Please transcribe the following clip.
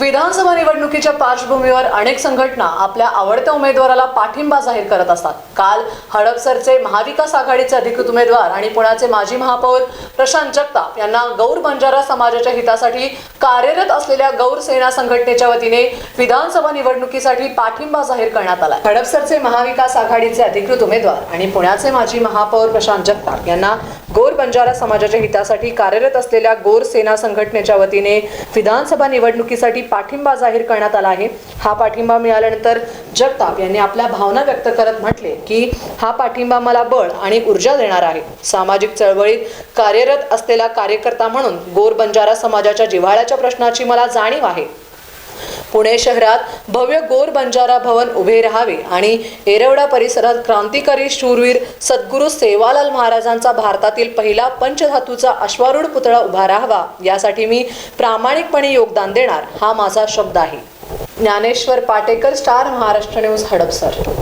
विधानसभा निवडणुकीच्या पार्श्वभूमीवर अनेक संघटना आपल्या आवडत्या उमेदवाराला पाठिंबा जाहीर करत असतात. काल हडपसरचे महाविकास आघाडीचे अधिकृत उमेदवार आणि पुण्याचे माजी महापौर प्रशांत जगताप यांना गौर बंजारा समाजाच्या हितासाठी कार्यरत असलेल्या गौर सेना संघटनेच्या वतीने विधानसभा निवडणुकीसाठी पाठिंबा जाहीर करण्यात आला हडपसरचे महाविकास आघाडीचे अधिकृत उमेदवार आणि पुण्याचे माजी महापौर प्रशांत जगताप यांना गौर बंजारा समाजाच्या हितासाठी कार्यरत असलेल्या गोर सेना संघटनेच्या वतीने विधानसभा निवडणुकीसाठी पाठिंबा जाहीर करण्यात आला आहे. हा पाठिंबा मिळाल्यानंतर जगताप यांनी आपल्या भावना व्यक्त करत म्हटले की हा पाठिंबा मला बळ आणि ऊर्जा देणार आहे. सामाजिक चळवळीत कार्यरत असलेला कार्यकर्ता म्हणून गोर बंजारा समाजाच्या जिव्हाळ्याच्या प्रश्नाची मला जाणीव आहे. पुणे शहरात भव्य गोर बंजारा भवन उभे राहावे आणि एरवडा परिसरात क्रांतिकारी शूरवीर सद्गुरू सेवालाल महाराजांचा भारतातील पहिला पंचधातूचा अश्वारूढ पुतळा उभा राहावा यासाठी मी प्रामाणिकपणे योगदान देणार हा माझा शब्द आहे. Dnyaneshwar Patekar Star Maharashtra News Hadapsar.